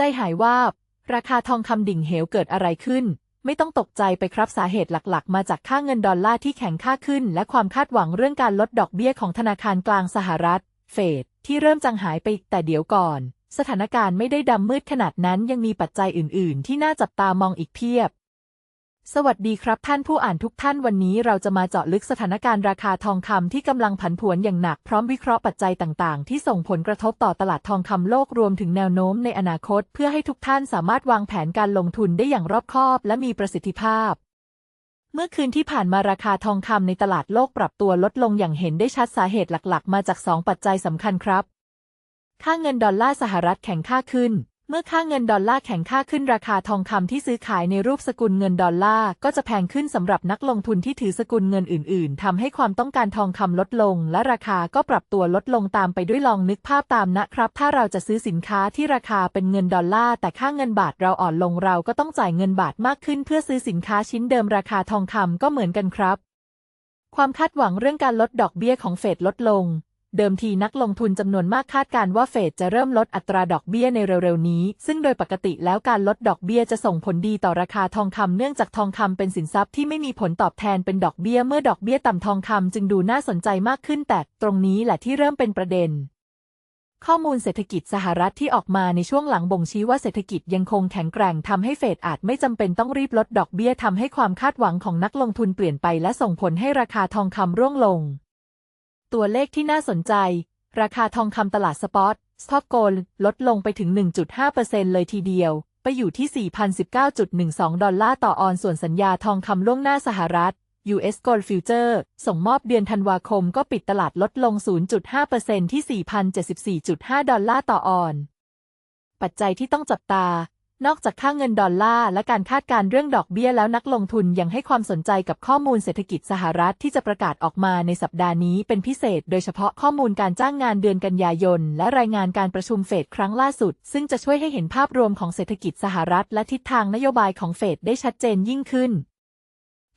ใจหายวาบ ราคาทองคำดิ่งเหวเกิดอะไรขึ้น ไม่ต้องตกใจไปครับสาเหตุหลักๆ มาจากค่าเงินดอลลาร์ที่แข็งค่าขึ้น และความคาดหวังเรื่องการลดดอกเบี้ยของธนาคารกลางสหรัฐ เฟดที่เริ่มจางหายไปแต่เดี๋ยวก่อน สถานการณ์ไม่ได้ดำมืดขนาดนั้นยังมีปัจจัยอื่น ๆ ที่น่าจับตามองอีกเพียบ สวัสดีครับท่านผู้อ่านทุกท่านวันนี้เราจะมาเจาะลึกสถานการณ์ราคาทองคำที่กำลังผันผวนอย่างหนักพร้อมวิเคราะห์ปัจจัยต่างๆ ที่ส่งผลกระทบต่อตลาดทองคำโลกรวมถึงแนวโน้มในอนาคต เพื่อให้ทุกท่านสามารถวางแผนการลงทุนได้อย่างรอบคอบ และมีประสิทธิภาพ เมื่อคืนที่ผ่านมาราคาทองคำในตลาดโลกปรับตัวลดลงอย่างเห็นได้ชัดสาเหตุหลัก ๆ มาจาก 2 ปัจจัยสำคัญครับ ค่าเงินดอลลาร์สหรัฐแข็งค่าขึ้น เมื่อค่าเงินดอลลาร์แข็งค่าขึ้นราคาทองคำที่ซื้อขายในรูปสกุลเงินดอลลาร์ก็จะแพงขึ้นสำหรับนักลงทุนที่ถือสกุลเงินอื่น ๆทำให้ความต้องการทองคำลดลง และราคาก็ปรับตัวลดลงตามไปด้วยลองนึกภาพตามนะครับ ถ้าเราจะซื้อสินค้าที่ราคาเป็นเงินดอลลาร์แต่ค่าเงินบาทเราอ่อนลงเราก็ต้องจ่ายเงินบาทมากขึ้น เพื่อซื้อสินค้าชิ้นเดิมราคาทองคำก็เหมือนกันครับ ความคาดหวังเรื่องการลดดอกเบี้ยของเฟดลดลง เดิมทีนักลงทุนจำนวนมากคาดการว่าเฟดจะเริ่มลดอัตราดอกเบี้ยในเร็วๆ นี้ ซึ่งโดยปกติแล้วการลดดอกเบี้ยจะส่งผลดีต่อราคาทองคำเนื่องจากทองคำเป็นสินทรัพย์ที่ไม่มีผลตอบแทนเป็นดอกเบี้ยเมื่อดอกเบี้ยต่ำทองคำจึงดูน่าสนใจมากขึ้นแต่ตรงนี้แหละที่เริ่มเป็นประเด็น ข้อมูลเศรษฐกิจสหรัฐที่ออกมาในช่วงหลังบ่งชี้ว่าเศรษฐกิจยังคงแข็งแกร่งทำให้เฟดอาจไม่จำเป็นต้องรีบลดดอกเบี้ยทำให้ความคาดหวังของนักลงทุนเปลี่ยนไปและส่งผลให้ราคาทองคำร่วงลง ตัวเลขที่น่าสนใจ ราคาทองคำตลาดสปอตสต็อกโกลลดลงไปถึง 1.5%เลยทีเดียว ไปอยู่ที่ 4,019.12 ดอลลาร์ต่อออนส่วนสัญญาทองคำล่วงหน้าสหรัฐ US Gold Future ส่งมอบเดือนธันวาคมก็ปิดตลาดลดลง 0.5%ที่ 4,074.5 ดอลลาร์ต่อออน ปัจจัยที่ต้องจับตา นอกจากค่าเงินดอลลาร์และการคาดการณ์เรื่องดอกเบี้ยแล้วนักลงทุนยังให้ความสนใจกับข้อมูลเศรษฐกิจสหรัฐที่จะประกาศออกมาในสัปดาห์นี้เป็นพิเศษ โดยเฉพาะข้อมูลการจ้างงานเดือนกันยายน และรายงานการประชุมเฟดครั้งล่าสุด ซึ่งจะช่วยให้เห็นภาพรวมของเศรษฐกิจสหรัฐและทิศทางนโยบายของเฟดได้ชัดเจนยิ่งขึ้น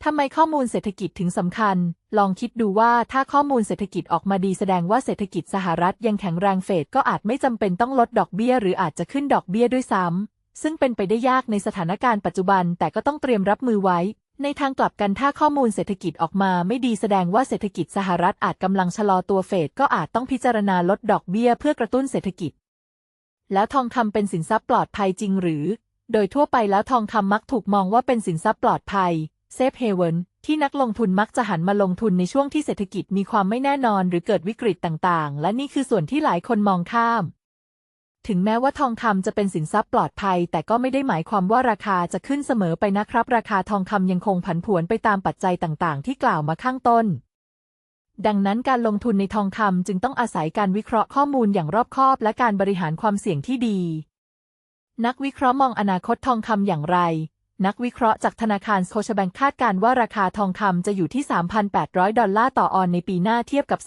ทำไมข้อมูลเศรษฐกิจถึงสำคัญ ลองคิดดูว่าถ้าข้อมูลเศรษฐกิจออกมาดีแสดงว่าเศรษฐกิจสหรัฐยังแข็งแรงเฟดก็อาจไม่จำเป็นต้องลดดอกเบี้ย หรืออาจจะขึ้นดอกเบี้ยด้วยซ้ำ ซึ่งเป็นไปได้ยากในสถานการณ์ปัจจุบันแต่ก็ต้องเตรียมรับมือไว้ ในทางกลับกันถ้าข้อมูลเศรษฐกิจออกมาไม่ดีแสดงว่าเศรษฐกิจสหรัฐอาจกำลังชะลอตัวเฟดก็อาจต้องพิจารณาลดดอกเบี้ยเพื่อกระตุ้นเศรษฐกิจ แล้วทองคำเป็นสินทรัพย์ปลอดภัยจริงหรือ โดยทั่วไปแล้วทองคำมักถูกมองว่าเป็นสินทรัพย์ปลอดภัย safe haven ที่นักลงทุนมักจะหันมาลงทุนในช่วงที่เศรษฐกิจมีความไม่แน่นอนหรือเกิดวิกฤตต่างๆ และนี่คือส่วนที่หลายคนมองข้าม ถึงแม้ว่าทองคำจะเป็นสินทรัพย์ปลอดภัย แต่ก็ไม่ได้หมายความว่าราคาจะขึ้นเสมอไปนะครับ ราคาทองคำยังคงผันผวนไปตามปัจจัยต่างๆ ที่กล่าวมาข้างต้น ดังนั้นการลงทุนในทองคำจึงต้องอาศัยการวิเคราะห์ข้อมูลอย่างรอบคอบ และการบริหารความเสี่ยงที่ดี นักวิเคราะห์มองอนาคตทองคำอย่างไร นักวิเคราะห์จากธนาคารโคชแบงค์คาดการว่าราคาทองคำจะอยู่ที่ 3,800 ดอลลาร์ต่อออนในปีหน้าเทียบกับ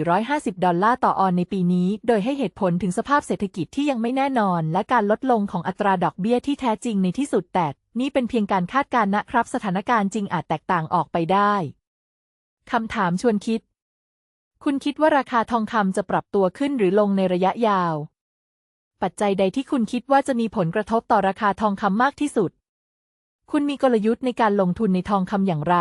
3,450 ดอลลาร์ต่อออนในปีนี้ โดยให้เหตุผลถึงสภาพเศรษฐกิจที่ยังไม่แน่นอน และการลดลงของอัตราดอกเบี้ยที่แท้จริงในที่สุดแต่นี่เป็นเพียงการคาดการณ์นะครับ สถานการณ์จริงอาจแตกต่างออกไปได้คำถามชวนคิด คุณคิดว่าราคาทองคำจะปรับตัวขึ้นหรือลงในระยะยาว ปัจจัยใดที่คุณคิดว่าจะมีผลกระทบต่อราคาทองคำมากที่สุด คุณมีกลยุทธ์ในการลงทุนในทองคำอย่างไร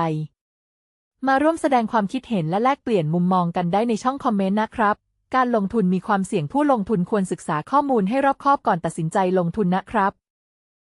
มาร่วมแสดงความคิดเห็นและแลกเปลี่ยนมุมมองกันได้ในช่องคอมเมนต์นะครับ การลงทุนมีความเสี่ยงผู้ลงทุนควรศึกษาข้อมูลให้รอบคอบก่อนตัดสินใจลงทุนนะครับ